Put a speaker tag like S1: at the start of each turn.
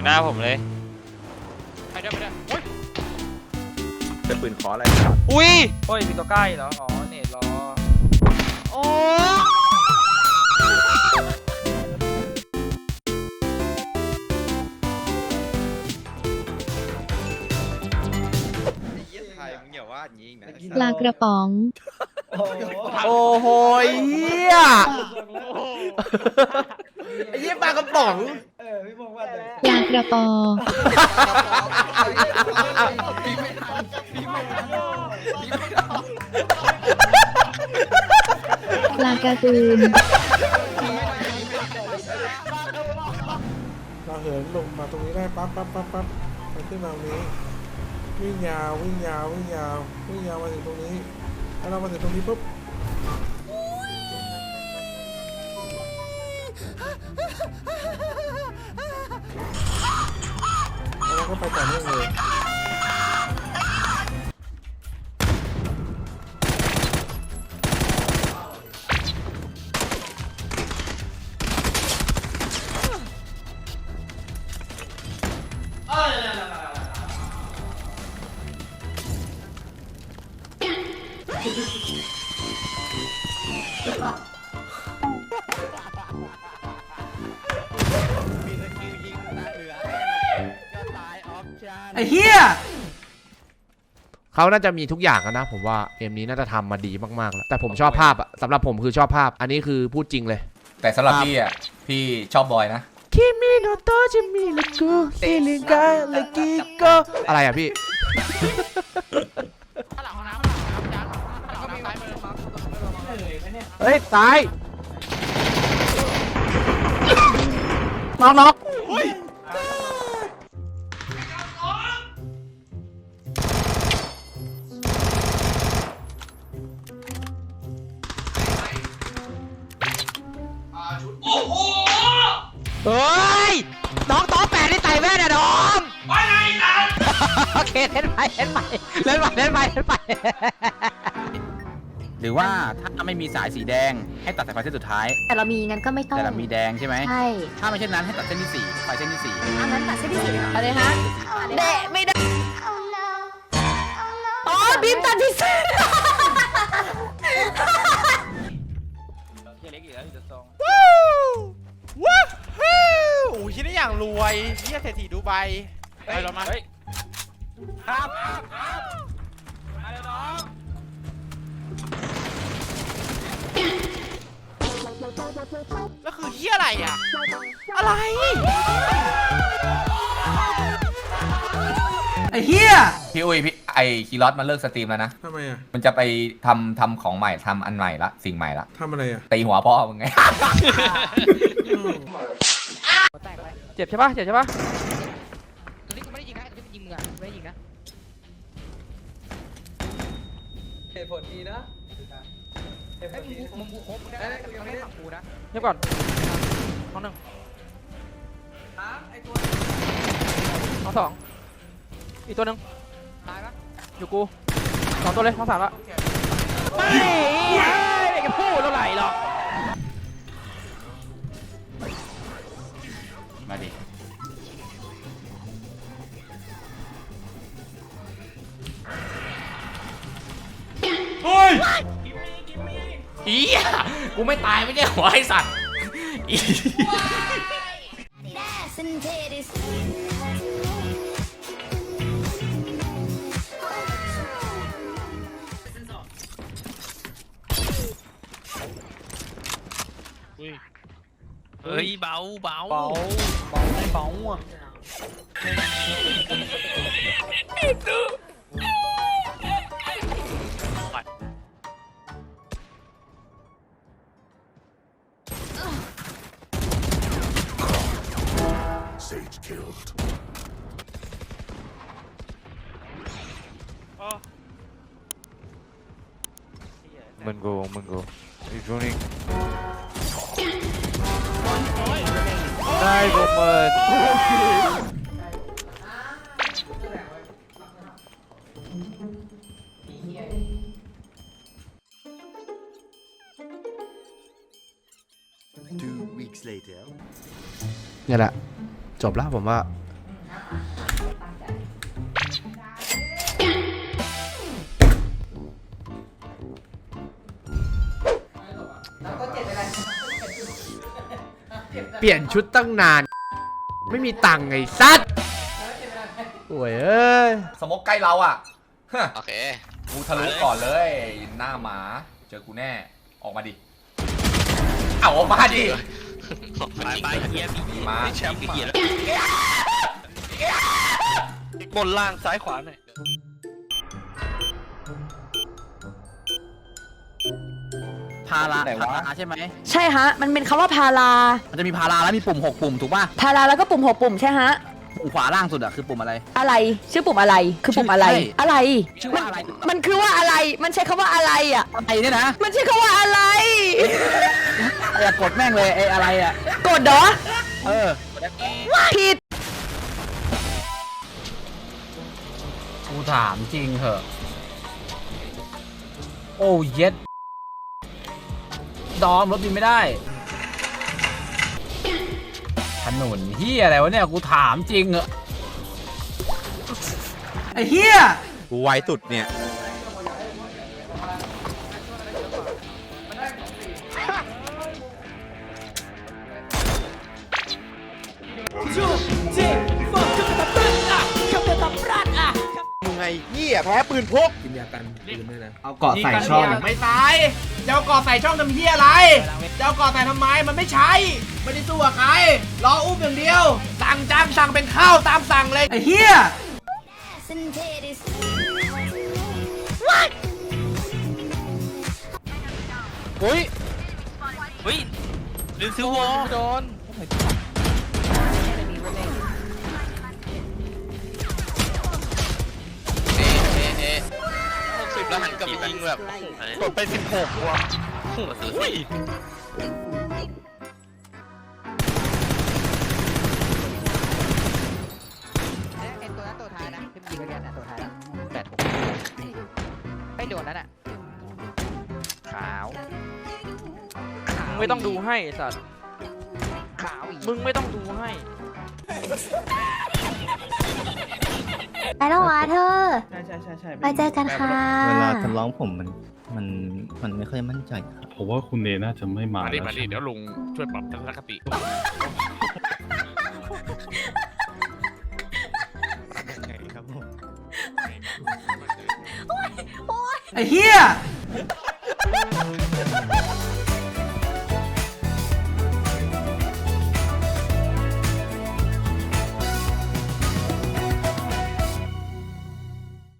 S1: อยู่หน้าผมเลย
S2: ไปด้วยไปด้วยโอ้ย
S3: เป็นปืนขออะไร
S1: อุ้ย
S2: โอ้ยมีตัวใกล้เหรอ อ๋อ เน็ตรอ
S1: โอ้
S3: ไทยมึงอย่าว่าอย่างนี้นะ
S4: ปลากระป๋อง
S5: โอ้โหเฮีย ไอ้เหี้ยปลากระป๋อง
S4: ปลากระปอปลาการ์ตูน
S6: เราเหินลงมาตรงนี้ได้ปั๊บปั๊บปั๊บปั๊บไปขึ้นมาตรงนี้ วิ่งยาววิ่งยาววิ่งยาววิ่งยาวมาถึงตรงนี้แล้วเรามาถึงตรงนี้ปุ๊บ ก็ไปต่อเนื่องเลย
S5: ไอ้เฮียเขาน่าจะมีทุกอย่างอะนะ ผมว่าเกมนี้น่าจะทำมาดีมากๆแล้วแต่ผมชอบภาพอะสำหรับผมคือชอบภาพ อันนี้คือพูดจริงเลย
S7: แต่สำหรับพี่อะ พี่ชอบบอยนะ
S5: คิมิโนโตะจิมิเลกุซิลิกาเลกิโกอะไรอะพี่
S2: ข้างหลังห้องน้ำข้างหลังห้องน้ำจังข้างหลังห้องน้ำซ้ายมือ
S5: เฮ้ยตายน็อกน็อก
S1: เฮ้ย น้องโต๊ะแปดที่ใส่แว่นอะน้องไปไหนนะโอเคเล่นไปเล่นไปเล่นไปเล่นไปเล่นไป
S7: หรือว่าถ้าไม่มีสายสีแดงให้ตัดสายไฟเส้นสุดท้าย
S8: แต่เรามีงั้นก็ไม่ต้อง
S7: แต่เรามีแดงใช่ไหม
S8: ใช่
S7: ถ้าไม่เช่นนั้นให้ตัดเส้นที่สี่ไฟเส้นที่สี่
S8: อันนั้นตัดเส้นที่สี่อะไรฮะ
S4: เดะไม่ได้
S8: อ๋อบีมตัดที่สี่
S2: เฮียเล็กอีกแล้วอีกจะซอง
S1: ว้าว โอ้ยชิ้นนี้อย่างรวยเฮียเศรษฐีดูไบ
S2: เฮ้ยเรามาเฮ้ยครับครับครับมาเร็วน้อง
S1: แล้วคือเฮียอะไรอะ อะไร
S5: ไอ้เฮีย
S7: พี่อุ้ยพี่ไอคีรอสมาเลิกสตรีมแล้วนะ
S6: ทำไมอะ
S7: มันจะไปทำทำของใหม่ทำอันใหม่ละ สิ่งใหม่ละ
S6: ทำอะไรอะ
S7: ตีหัวพ่อมึงไง
S2: เจ็บใช่ปะเจ็บใช่ปะตัวนี้กูไม่ได้ยิงนะตัวนี้กูยิงมึงอะไม่ได้ยิงนะ
S9: เหตุผลดีนะเหตุผ
S2: ไอ้
S9: ล
S2: มึ
S9: ดี
S2: งมึงกูครบมึงได้มึงได้ฝั่งกูนะ
S9: เงียบก่อน
S2: ห้องหนึ่ง
S9: ไอตัว
S2: ห้องสองอีกตัวหนึ่งตายปะอยู่กูสองตัวเลยห้องสามละไม่ไม่จะพูดเท่าไหร่หรอก
S7: มาดิ
S5: อีกูไม่ตายไม่ใช่หัวไอสัตว์อี
S1: เฮ้ย เบาเบา
S9: เบาเบาไม่เบาอ่ะ
S1: Mungo, Mungo. He's running. Nice, Omen.
S5: Two weeks later เนี่ยแหละ จบแล้วผมว่า
S10: เปลี่ยนชุดตั้งนาน ไม่มีตังค์ไงสัตว์โอ้ยเอ้ย
S7: สมกใกล้เราอะฮะ
S11: โอเค
S7: กูทะลุก่อนเลย หน้าหมา เจอกูแน่ ออกมาดิเอาออกมาดิ
S11: ไปไปเฮีย
S7: มีมา
S11: แชมป์เฮียบนล่างซ้ายขวาหน่อย
S12: พาราพาราใช่ไหม
S13: ใช่ฮะ มันเป็นคำว่าพารา
S12: มันจะมีพาราแล้วมีปุ่ม6ปุ่มถูกป่ะ
S13: พาราแล้วก็ปุ่มหกปุ่มใช่ฮะ
S12: ปุ่มขวาล่างสุดอะคือปุ่มอะไร
S13: อะไร ชื่อปุ่มอะไร คือปุ่มอะไร
S12: ใช่
S13: อะไร
S12: ชื่อว่าอะไร
S13: มันคือว่าอะไร มันใช้คำว่าอะไรอะ
S12: อะไรเนี่ยนะ
S13: มันใช้คำว่าอะไร
S12: อย่ากดแม่งเลยไอ้อะไรอะ
S13: กดเหรอ
S12: เออ
S13: ผิด
S14: กูถามจริงเหอะ โอ้เย็ด ดอมรถบินไม่ได้ถนนเฮียอะไรวะเนี่ยกูถามจริงเหอะไอ้เฮีย
S11: กูไวสุดเนี่ย
S15: มึงไงเหี้ยแพ้ปืนพกกินยากันปืนด้วยนะ
S14: เอาเกาะใส่ช่อง
S10: ไม่ตายจะเอากอดใส่ช่องทำเฮียอะไรจะเอากอดใส่ทำไมมันไม่ใช้ไม่ได้สู้กับใครรออุ้มอย่างเดียว สั่งจังสั่งเป็นข้าวตามสั่งเลย
S14: ไอ้เฮีย
S11: เฮ้ยเฮ้ยลินซิววอโดน แล้วหันกลับไปยิงแบบกดไปสิบหกว่ะโอ้ย
S12: ไอ้ตัวนั้นตัวท้ายนะที่มันยิงไปเรียนนะตัวท้ายนะแปดไอ้โดนนั้นอะขาว
S14: มึงไม่ต้องดูให้ไอ้สัตว์
S12: ขาวอีก
S14: มึงไม่ต้องดูให้
S8: ไปแล้ววะเธอ
S1: ใช่ใช่ใช่ใช่
S8: ไปเจอกันค่ะ
S16: เวลาทะร้องผมมันมันมันไม่ค่อยมั่นใจครับ
S17: ผมว่าคุณเนน่าจะไม่มา
S11: มาดิ
S17: แล้ว
S11: มาดิ
S17: ใช่ไหม
S11: เดี๋ยวลุงช่วยปรับทัศนคติ
S16: ยังไงครับผม
S14: ไอ้เฮีย